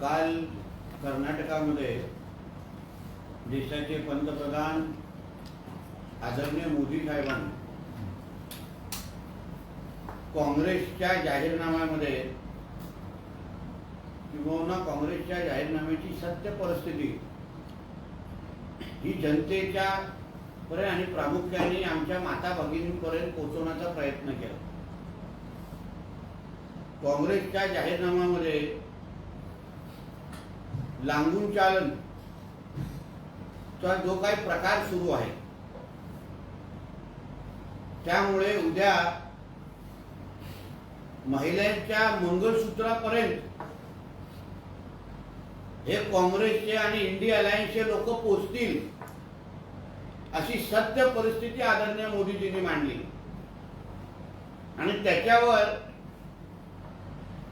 काल कर्नाटकामध्ये देशाचे पंतप्रधान आदरणीय मोदी साहेबांनी काँग्रेसच्या जाहीरनाम्यामध्ये किंवा काँग्रेसच्या जाहीरनाम्याची सत्य परिस्थिती ही जनतेच्या पर्यंत आणि प्रामुख्याने आमच्या माता भगिनींपर्यंत पोहोचवण्याचा प्रयत्न केला. काँग्रेसच्या जाहीरनाम्यामध्ये लांबून चालन चा जो काही प्रकार सुरू आहे. त्यामुळे उद्या महिलांच्या मंगळसूत्रापर्यंत हे काँग्रेसचे आणि इंडिया अलायन्सचे लोक पोचतील अशी सत्य परिस्थिती आदरणीय मोदीजींनी मांडली. आणि त्याच्यावर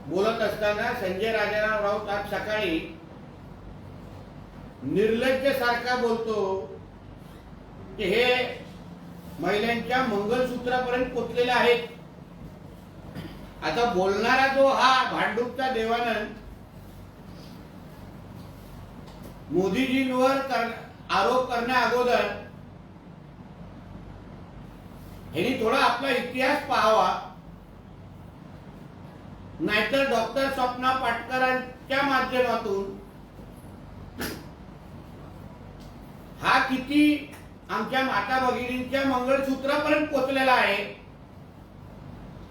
बोलत असताना संजय राजाराम राऊत आज सकाळी निर्लज्ज सारखा बोलतो की हे महिलांच्या मंगलसूत्रापर्यंत पोचलेले आहेत. आता बोलणारा जो हा भांडूपचा देवानंद मोदीजींवर कर- आरोप करण्या अगोदर ह्यांनी थोडा आपला इतिहास पाहावा. नाहीतर डॉक्टर स्वप्ना पाटकरांच्या माध्यमातून हा किती आमच्या माता भगिनींच्या मंगळसूत्रापर्यंत पोचलेला आहे.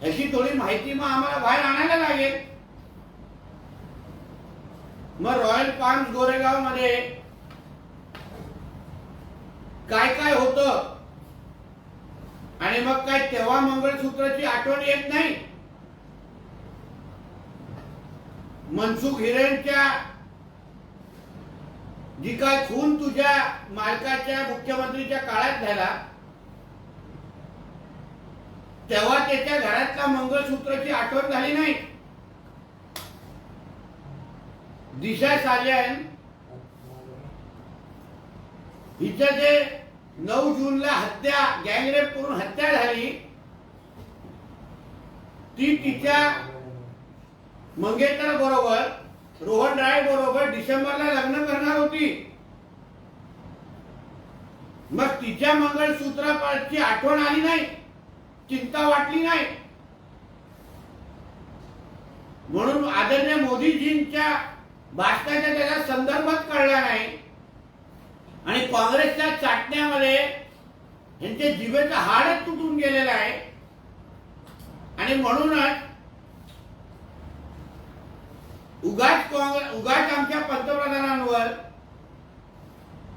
अशी थोडी माहिती मग आम्हाला बाहेर आणायला लागेल. मग रॉयल पार्क गोरेगावमध्ये काय काय होत? आणि मग काय तेव्हा मंगळसूत्राची आठवण येत नाही? मनसुख हिरेनच्या जी काय खून तुझ्या मालकाच्या मुख्यमंत्रीच्या काळात झाला तेव्हा त्याच्या घरातल्या मंगळसूत्राची आठवण झाली नाही. दिशा साल्यान हिचं जे नऊ जूनला हत्या गँगरेप करून हत्या झाली ती तिच्या मंगेतर बरोबर रोहन राय बरोबर डिसेंबरला लग्न करणार होती. मग तिच्या मंगळसूत्राची आठवण आली नाही. चिंता वाटली नाही. म्हणून आदरणीय मोदीजींच्या भाषणाच्या त्याचा संदर्भात कळला नाही. आणि काँग्रेसच्या चाटण्यामध्ये यांचे जीवेचा हाडच तुटून गेलेला आहे. आणि म्हणूनच उगाच काँग्रेस उगाच आमच्या पंतप्रधानांवर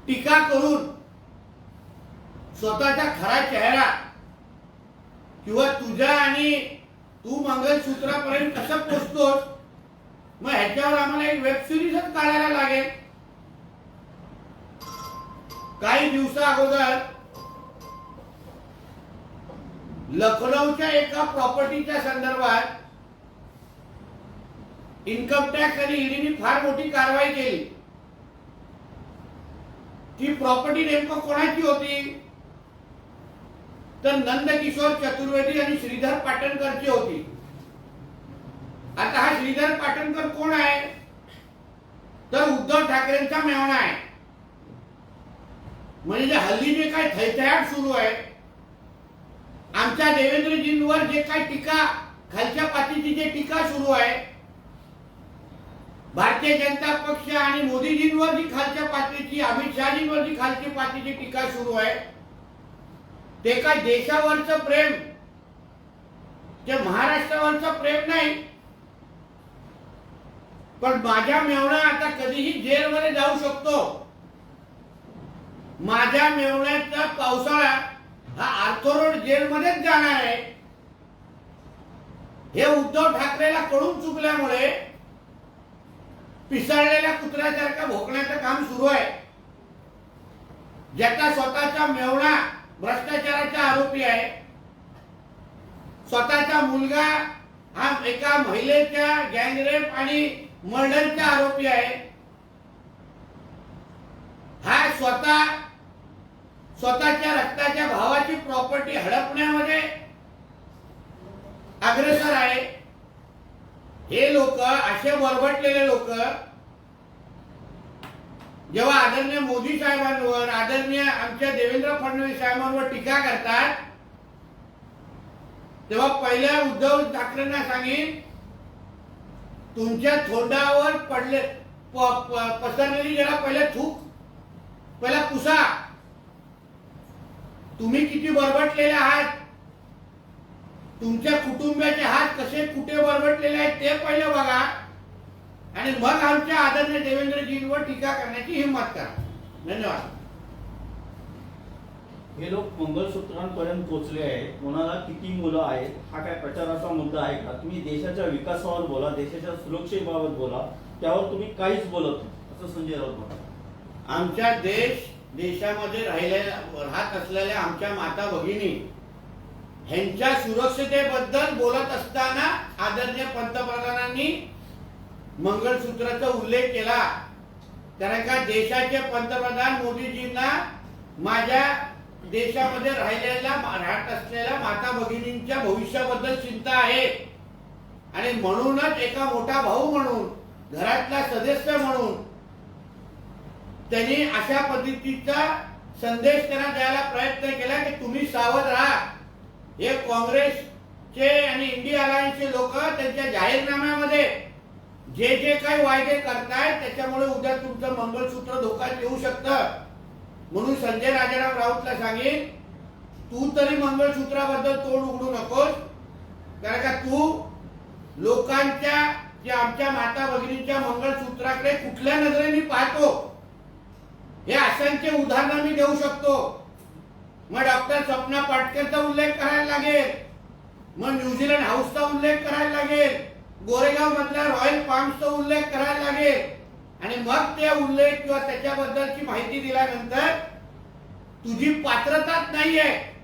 टीका करून स्वतःचा खरा चेहरा किंवा तुझा आणि तू मंगलसूत्रापर्यंत कसं पोचतोस मग ह्याच्यावर आम्हाला एक वेब सिरीजच काढायला लागेल. काही दिवसा अगोदर लखनौच्या एका प्रॉपर्टीच्या संदर्भात इन्कम टॅक्स आणि ईडीने फार मोठी कारवाई केली. ती प्रॉपर्टी नेमकं कोणाची होती? तर नंदकिशोर चतुर्वेदी आणि श्रीधर पाटणकरची होती. आता हा श्रीधर पाटणकर कोण आहे? तर उद्धव ठाकरेंचा मेहणा आहे. म्हणजे हल्ली जे काय थैथयाट सुरू आहे? आमच्या देवेंद्रजींवर जे काय टीका खालच्या पातीची जे टीका सुरू आहे भारतीय जनता पक्ष आणि मोदीजींवर जी खालच्या पातळीची अमित शहाजींवर जी खालच्या पातळीची टीका सुरू आहे. ते काय देशावरचं प्रेम ते महाराष्ट्रावरचं प्रेम नाही पण माझ्या मेवणा आता कधीही जेलमध्ये जाऊ शकतो. माझ्या मेवण्याचा पावसाळा हा आर्थोरोड जेलमध्येच जाणार आहे. हे उद्धव ठाकरेला कळून चुकल्यामुळे पिसाळलेल्या कुत्र्यासारखं भोकण्याचं काम सुरू आहे. ज्याचा स्वतःचा मेवणा भ्रष्टाचाराचा आरोपी आहे. स्वतःचा मुलगा हा एका महिलेच्या गँगरेप आणि मर्डरचा आरोपी आहे. हा स्वतः स्वतःच्या रक्ताच्या भावाची प्रॉपर्टी हडपण्यामध्ये अग्रेसर आहे. हे लोक असे वरबटलेले लोक जेव्हा आदरणीय मोदी साहेबांवर आदरणीय आमच्या देवेंद्र फडणवीस साहेबांवर टीका करतात तेव्हा पहिल्या उद्धव ठाकरेंना सांगेन तुमच्या थोंडावर पडले प- पसरलेली जरा पहिले थूक पहिला पुसा तुम्ही किती बरबटलेले आहात? तुमच्या कुटुंबाचे हात कसे कुठे बरबटलेले आहेत ते पहिले बघा. आणि मग आमच्या आदरणीय देवेंद्रजींवर टीका करण्याची हिंमत करा. धन्यवाद. हे लोक मंगलसूत्रांपर्यंत पोहोचले आहेत. कोणाला किती मुलं आहेत? हा काय प्रचाराचा मुद्दा आहे का? तुम्ही देशाच्या विकासावर बोला देशाच्या सुरक्षेबाबत बोला. त्यावर तुम्ही काहीच बोलत नाही. असं संजय राऊत म्हणतात. आमच्या देश देशामध्ये राहिलेल्या राहत असलेल्या आमच्या माता भगिनी ह्यांच्या सुरक्षतेबद्दल बोलत असताना आदरणीय पंतप्रधानांनी मंगळसूत्राचा उल्लेख केला. कारण का देशाचे पंतप्रधान मोदीजींना माझ्या देशामध्ये राहिलेल्या राहत असलेल्या माता भगिनींच्या भविष्याबद्दल चिंता आहे. आणि म्हणूनच एका मोठा भाऊ म्हणून घरातला सदस्य म्हणून त्यांनी अशा पद्धतीचा संदेश त्यांना द्यायला प्रयत्न केला की तुम्ही सावध राहा. हे काँग्रेसचे आणि इंडिया अलायन्सचे लोक त्यांच्या जाहीरनाम्यामध्ये जे जे काही वायदे करतायत त्याच्यामुळे उद्या तुमचं मंगळसूत्र धोक्यात येऊ शकतं. म्हणून संजय राजाराम राऊतला सांगेन तू तरी मंगळसूत्राबद्दल तोंड उघडू नकोस. कारण का तू लोकांच्या जे आमच्या माता भगिनींच्या मंगळसूत्राकडे कुठल्या नजरेने पाहतो? हे असंख्य उदाहरणं मी देऊ शकतो. मग डॉक्टर स्वप्ना पाटकरचा उल्लेख करायला लागेल. मग न्यूझीलंड हाऊसचा उल्लेख करायला लागेल. गोरेगाव मधल्या रॉयल फार्म्सचा उल्लेख करायला लागेल. आणि मग ते उल्लेख किंवा त्याच्याबद्दलची माहिती दिल्यानंतर तुझी पात्रताच नाहीये.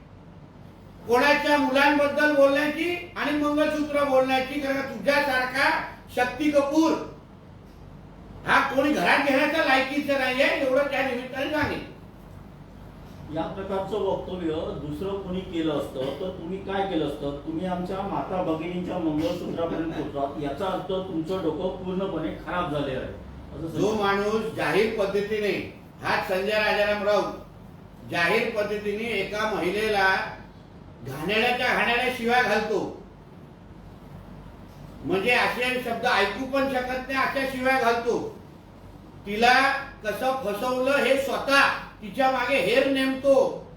कोणाच्या मुलांबद्दल बोलण्याची आणि मंगळसूत्र बोलण्याची कारण तुझ्यासारखा शक्ती कपूर हा कोणी घरात घेण्याचा लायकीचं नाहीये एवढं त्या निमित्ताने सांगेन या प्रकारचं वक्तव्य दुसरं कोणी केलं असतं तर तुम्ही काय केलं असतं? तुम्ही आमच्या माता भगिनींच्या मंगळसूत्रापर्यंत पोहोचलात. याचा अर्थ तुमचं डोकं पूर्णपणे खराब झाले आहे. जो माणूस जाहीर पद्धतीने हा संजय राजाराम राऊत जाहीर पद्धतीने एका महिलेला घाण्याच्या घाणेड्या शिवाय घालतो. म्हणजे असे शब्द ऐकू पण शकत नाही अशा शिवाय घालतो. तिला कसं फसवलं हे स्वतः तिच्यामागे हेर नेमतो.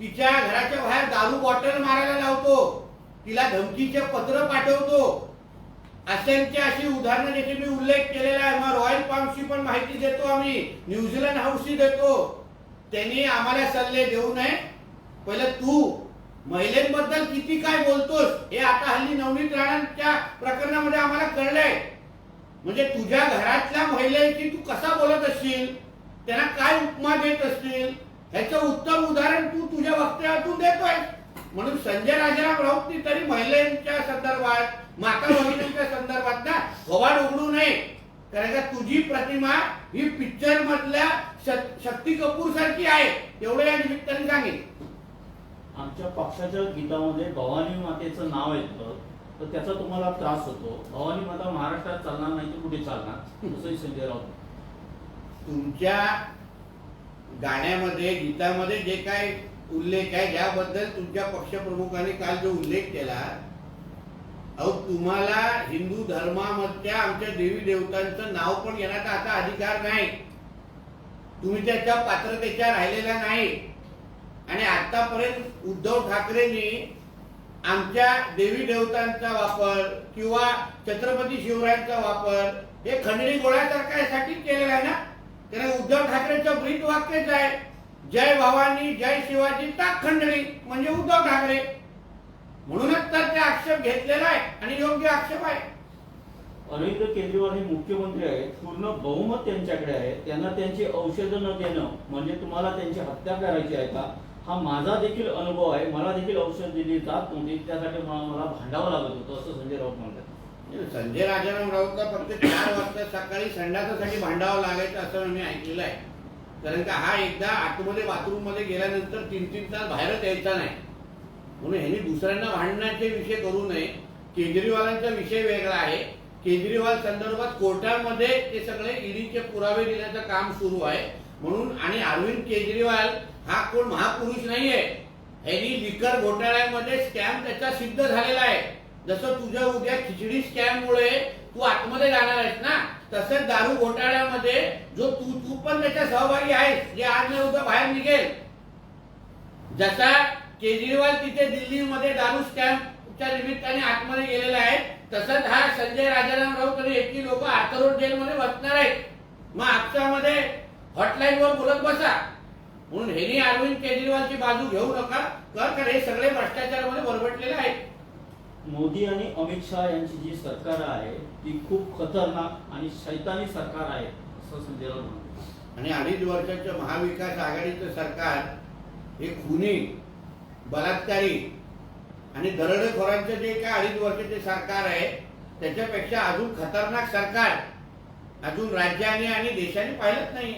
तिच्या घराच्या बाहेर दारू बॉटल मारायला लावतो. तिला धमकीचे पत्र पाठवतो. असंख्य अशी उदाहरणं ज्याचे मी उल्लेख केलेला आहे. मग रॉयल पाम्पची पण माहिती देतो आम्ही. न्यूझीलंड हाऊसची देतो. त्यांनी आम्हाला सल्ले देऊ नये. पहिलं तू महिलेबद्दल किती काय बोलतोस हे आता हल्ली नवनीत राणांच्या प्रकरणामध्ये आम्हाला कळलंय. म्हणजे तुझ्या घरातल्या महिलेची तू कसा बोलत असशील? त्यांना काय उपमा देत असतील? ह्याचं उत्तम उदाहरण तू तुझ्या वक्तव्यातून देतोय. म्हणून संजय राजाराम राऊतनी तरी महिलांच्या संदर्भात माता भगिनींच्या संदर्भात ना थोबाड उघडू नये. कारण का तुझी प्रतिमा ही पिक्चर मधल्या शक्ती कपूर सारखी आहे. एवढं या निमित्ताने सांगेल आमच्या पक्षाच्या गीतामध्ये भवानी मातेचं नाव येतं तर त्याचा तुम्हाला त्रास होतो. भवानी माता महाराष्ट्रात चालणार नाही तर कुठे चालणार? तसंही संजय राऊत तुमच्या गाण्यामध्ये गीतामध्ये जे काय उल्लेख आहे ज्याबद्दल तुमच्या पक्षप्रमुखाने काल जो उल्लेख केला अहो तुम्हाला हिंदू धर्मामधल्या आमच्या देवी देवतांचं नाव पण घेण्याचा आता अधिकार नाही. तुम्ही त्याच्या पात्रतेच्या राहिलेल्या नाही. आणि आतापर्यंत उद्धव ठाकरेंनी आमच्या देवी देवतांचा वापर किंवा छत्रपती शिवरायांचा वापर हे खंडणी गोळ्यासारखा यासाठी केलेला आहे ना? कारण उद्धव ठाकरेंचं ब्रीद वाक्यच आहे जय भवानी जय शिवाजी ताक खंडणी म्हणजे उद्धव ठाकरे. म्हणूनच तर ते आक्षेप घेतलेला आहे आणि योग्य आक्षेप आहे. अरविंद केजरीवाल हे मुख्यमंत्री आहेत पूर्ण बहुमत त्यांच्याकडे आहे. त्यांना त्यांची औषधं न देणं म्हणजे तुम्हाला त्यांची हत्या करायची आहे का? हा माझा देखील अनुभव आहे. मला देखील औषध दिली जात नव्हती. त्यासाठी मला मला भांडावं लागत होतं असं संजय राऊत म्हणतात. संजय राजाराम राऊतला फक्त चार वाजता सकाळी संडासासाठी भांडावं लागायचं असं मी ऐकलेलं आहे. कारण का हा एकदा आतमध्ये बाथरूममध्ये गेल्यानंतर तीन तीन तास बाहेरच यायचा नाही. म्हणून ह्यांनी दुसऱ्यांना भांडण्याचे विषय करू नये. केजरीवालांचा विषय वेगळा आहे. केजरीवाल संदर्भात कोर्टामध्ये ते सगळे ईडीचे पुरावे देण्याचं काम सुरू आहे. म्हणून आणि अरविंद केजरीवाल हा कोण महापुरुष नाहीये. ह्यांनी लिकर घोटाळ्यामध्ये स्कॅम त्याचा सिद्ध झालेला आहे. जसं तुझ्या उद्या खिचडी स्कॅम मुळे तू आतमध्ये जाणार आहेस ना तसंच दारू घोटाळ्यामध्ये जो तू तू पण त्याच्या सहभागी आहेस जे आज नाही उद्या बाहेर निघेल. जसा केजरीवाल तिथे दिल्लीमध्ये दारू स्कॅमच्या निमित्ताने आतमध्ये गेलेला आहे तसंच हा संजय राजाराम राऊत आणि एकही लोक आर्थरोड जेलमध्ये बसणार आहेत. मग आपसामध्ये हॉटलाईन वर बोलत बसा. म्हणून हेनी अरविंद केजरीवालची बाजू घेऊ नका कर हे सगळे भ्रष्टाचारामध्ये बरबटलेले आहेत. मोदी आणि अमित शहा यांची जी सरकार आहे ती खूप खतरनाक आणि शैतानी सरकार आहे असं संजय राऊत आणि अडीच वर्षाचं महाविकास आघाडीचं सरकार हे खुनी बलात्कारी आणि दरोडेखोरांचं जे काय अडीच वर्षाचे सरकार आहे त्याच्यापेक्षा अजून खतरनाक सरकार अजून राज्याने आणि देशाने पाहिलंच नाही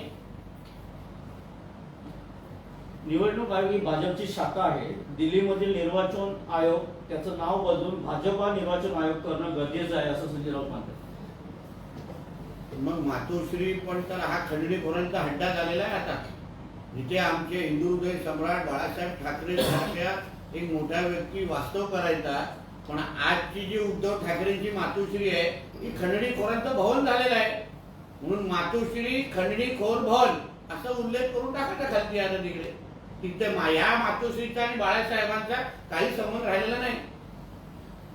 निवडणूक आयोग ही भाजपची शाखा आहे. दिल्लीमधील निर्वाचन आयोग त्याचं नाव बदलून भाजपा निर्वाचन आयोग करणं गरजेचं आहे असं संजय राऊत म्हणतात मग मातोश्री पण तर हा खंडणीखोरांचा हड्डा झालेला आहे आता. जिथे आमचे हिंदू हृदय सम्राट बाळासाहेब ठाकरे सारख्या एक मोठा व्यक्ती वास्तव करायचा पण आजची जी उद्धव ठाकरेंची मातोश्री आहे ही खंडणीखोरांचं भवन झालेलं आहे. म्हणून मातोश्री खंडणीखोर भवन असं उल्लेख करून टाकायचा खालती आता तिकडे. तिथे मा- या मातोश्रीचा आणि बाळासाहेबांचा काही संबंध राहिलेला नाही.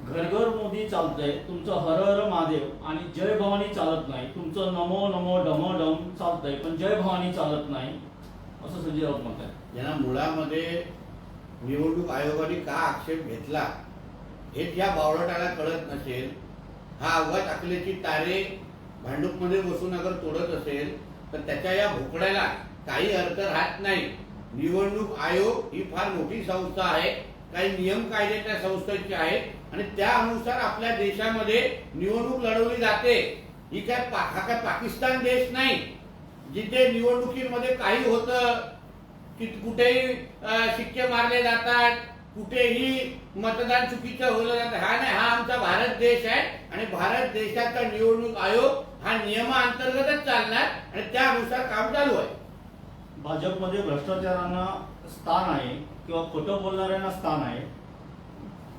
घरघर मोदी चालतंय तुमचं हर हर महादेव आणि जय भवानी चालत नाही. तुमचं नमो नमो डमो डम चालतंय पण जय भवानी चालत नाही असं संजय राऊत म्हणतात ज्यांना मुळामध्ये निवडणूक आयोगाने का आक्षेप घेतला हेच या बावळटाला कळत नसेल. हा अवघात अकलेची तारे भांडूपमध्ये बसून अगर तोडत असेल तर त्याच्या या भोकड्याला काही अर्थ राहत नाही. निवडणूक आयोग ही फार मोठी संस्था आहे. काही नियम कायदे त्या संस्थेचे आहेत आणि त्या अनुसार आपल्या देशामध्ये निवडणूक लढवली जाते. ही काय हा काय पाकिस्तान देश नाही जिथे निवडणुकीमध्ये काही होतं. की कुठेही शिक्के मारले जातात कुठेही मतदान चुकीचं होलं जातं. हा नाही हा आमचा भारत देश आहे आणि भारत देशाचा निवडणूक आयोग हा नियमाअंतर्गतच चालणार आणि त्यानुसार काम चालू आहे. भाजपमध्ये भ्रष्टाचारांना स्थान आहे किंवा खोटं बोलणाऱ्यांना स्थान आहे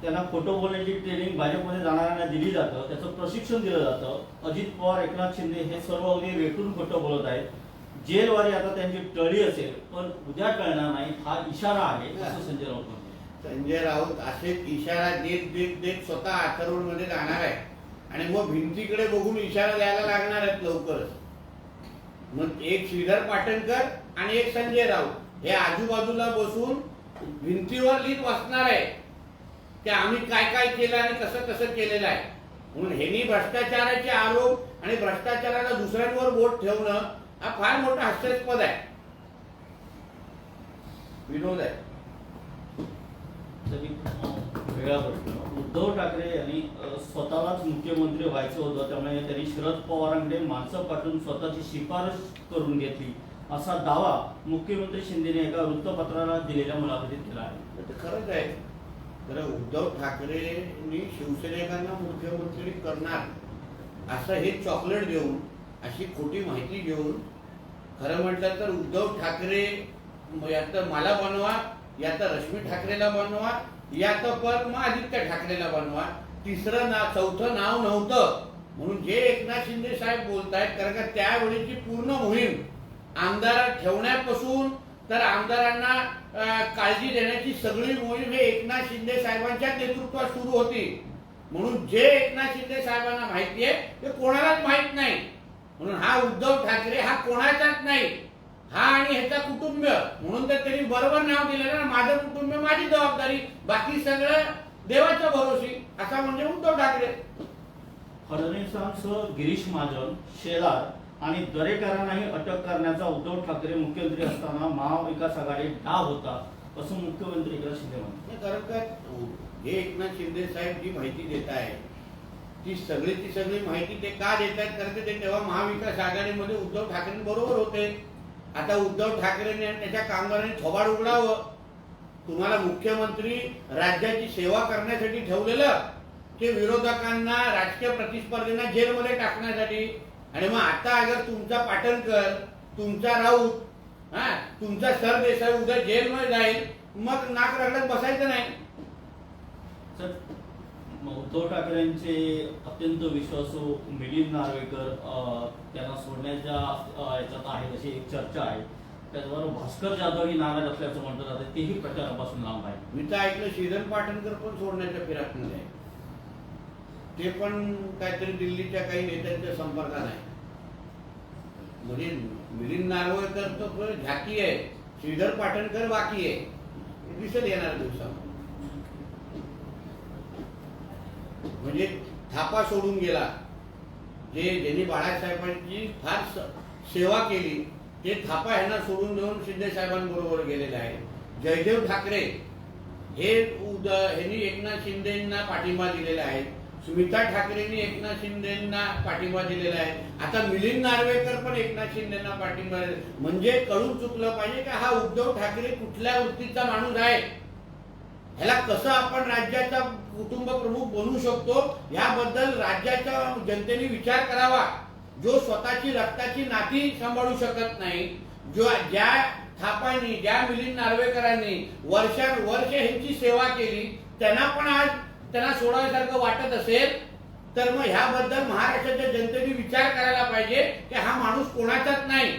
त्यांना खोटं बोलण्याची ट्रेनिंग भाजपमध्ये जाणाऱ्यांना दिली जातं त्याचं प्रशिक्षण दिलं जातं. अजित पवार एकनाथ शिंदे हे सर्व अगदी रेटून खोटं बोलत आहेत. जेलवारी आता त्यांची टळी असेल पण उद्या टळणार नाही हा इशारा आहे असं संजय राऊत संजय राऊत असेच इशारा देत देत देत स्वतः अथर्वणमध्ये जाणार आहे आणि मग भिंतीकडे बघून इशारा द्यायला लागणार आहेत लवकरच. मग एक श्रीधर पाटणकर आणि एक संजय राऊत हे आजूबाजूला बसून भिंतीवर लिहित वाचणार आहे की आम्ही काय काय केलं आणि कसं कसं केलेलं आहे. म्हणून हेनी भ्रष्टाचाराचे आरोप आणि भ्रष्टाचाराला दुसऱ्यांवर बोट ठेवणं हा फार मोठा हास्यास्पद आहे. विनोद आहे. वेळा अं, वेगळा प्रश्न. उद्धव ठाकरे यांनी स्वतःलाच मुख्यमंत्री व्हायचं होतं त्यामुळे त्यांनी शरद पवारांकडे माणसं पाठवून स्वतःची शिफारस करून घेतली. असा दावा मुख्यमंत्री शिंदेने एका वृत्तपत्राला दिलेल्या मुलाखतीत केला आहे. तर खरंच आहे तर उद्धव ठाकरेंनी शिवसैनिकांना मुख्यमंत्री करणार असं हे चॉकलेट देऊन अशी खोटी माहिती घेऊन खरं म्हटलं तर उद्धव ठाकरे यात या तर मला बनवा या तर रश्मी ठाकरेला बनवा याचं तर मग आदित्य ठाकरेला बनवा. तिसरं नाव चौथं नाव नव्हतं. म्हणून जे एकनाथ शिंदे साहेब बोलतायत कारण का त्यावेळीची पूर्ण मोहीम आमदार ठेवण्यापासून तर आमदारांना काळजी देण्याची सगळी मोहीम हे एकनाथ शिंदे साहेबांच्या नेतृत्वात सुरू होती. म्हणून जे एकनाथ शिंदे साहेबांना माहिती आहे ते कोणालाच माहीत नाही. म्हणून हा उद्धव ठाकरे हा कोणाचाच नाही. हा आणि ह्याचा कुटुंब. म्हणून तर त्यांनी बरोबर नाव दिलं ना माझं कुटुंब माझी जबाबदारी. बाकी सगळं देवाच्या भरोशी असा म्हणजे उद्धव ठाकरे. फडणवीसांसह गिरीश महाजन शेलार आणि दरेकरांनाही अटक करण्याचा उद्धव ठाकरे मुख्यमंत्री असताना महाविकास आघाडी डाव होता असं मुख्यमंत्री एकनाथ शिंदे म्हणतात. कारण काय हे एकनाथ शिंदे साहेब जी माहिती देत आहे ती सगळी ती सगळी माहिती ते का देत आहेत? कारण ते तेव्हा महाविकास आघाडीमध्ये उद्धव ठाकरेंबरोबर होते. आता उद्धव ठाकरेंनी आणि त्याच्या कामगारांनी थोबाड उघडावं. तुम्हाला मुख्यमंत्री राज्याची सेवा करण्यासाठी ठेवलेलं ते विरोधकांना राजकीय प्रतिस्पर्धींना जेलमध्ये टाकण्यासाठी. आणि मग आता अगर तुमचा पाटणकर तुमचा राऊत हा तुमचा सरदेसाई उद्या जेलमध्ये जाईल मग नाक रगडत बसायचं नाही. सर उद्धव ठाकरेंचे अत्यंत विश्वासू मिलिंद नार्वेकर त्यांना सोडण्याच्या याच्यात आहे अशी एक चर्चा आहे. त्याचबरोबर भास्कर जाधव ही नाराज असल्याचं म्हटलं जातं तेही प्रचारापासून लांब आहे. मी तर ऐकलं श्रीधर पाटणकर पण सोडण्याच्या फिरातमध्ये आहे. ते पण काहीतरी दिल्लीच्या काही नेत्यांच्या संपर्कात आहे. म्हणजे मिलिंद नार्वेकर तर झाकी आहे श्रीधर पाटणकर बाकी आहे. दिसत येणार दिवसामध्ये. म्हणजे थापा सोडून गेला. जे ज्यांनी बाळासाहेबांची फार सेवा केली ते थापा ह्यांना सोडून देऊन शिंदे साहेबांबरोबर गेलेले आहे जयदेव ठाकरे हे उद ह्यांनी एकनाथ शिंदेना पाठिंबा दिलेला आहे. सुमिता ठाकरेंनी एकनाथ शिंदेंना पाठिंबा दिलेला आहे. आता मिलिंद नार्वेकर पण एकनाथ शिंदेना पाठिंबा म्हणजे कळून चुकलं पाहिजे का हा उद्धव ठाकरे कुठल्या वृत्तीचा माणूस आहे? ह्याला कसं आपण राज्याचा कुटुंब प्रमुख बनवू शकतो याबद्दल राज्याच्या जनतेने विचार करावा. जो स्वतःची रक्ताची नाती सांभाळू शकत नाही जो ज्या थापांनी ज्या मिलिंद नार्वेकरांनी वर्षानुवर्ष ह्यांची सेवा केली त्यांना पण आज त्यांना सोडाव्यासारखं वाटत असेल तर मग ह्याबद्दल महाराष्ट्राच्या जनतेने विचार करायला पाहिजे की हा माणूस कोणाचाच नाही.